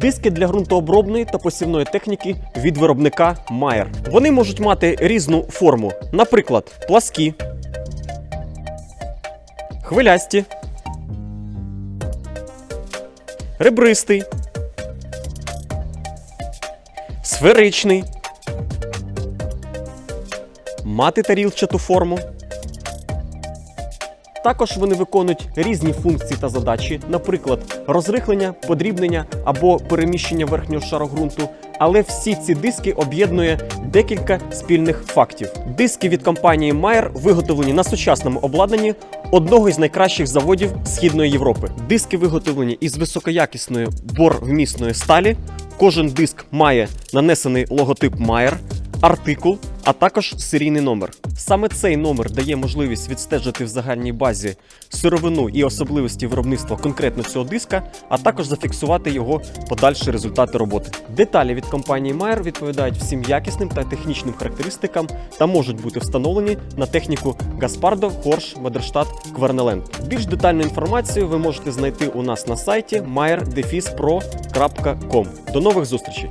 Диски для ґрунтообробної та посівної техніки від виробника Mayer. Вони можуть мати різну форму, наприклад, пласкі, хвилясті, ребристий, сферичний, мати тарілчату форму. Також вони виконують різні функції та задачі, наприклад, розрихлення, подрібнення або переміщення верхнього шару ґрунту. Але всі ці диски об'єднує декілька спільних фактів. Диски від компанії Mayer виготовлені на сучасному обладнанні одного із найкращих заводів Східної Європи. Диски виготовлені із високоякісної борвмісної сталі. Кожен диск має нанесений логотип Mayer, артикул, а також серійний номер. Саме цей номер дає можливість відстежити в загальній базі сировину і особливості виробництва конкретно цього диска, а також зафіксувати його подальші результати роботи. Деталі від компанії Mayer відповідають всім якісним та технічним характеристикам та можуть бути встановлені на техніку Гаспардо, Хорш, Ведерштат, Квернеленд. Більш детальну інформацію ви можете знайти у нас на сайті mayer До нових зустрічей!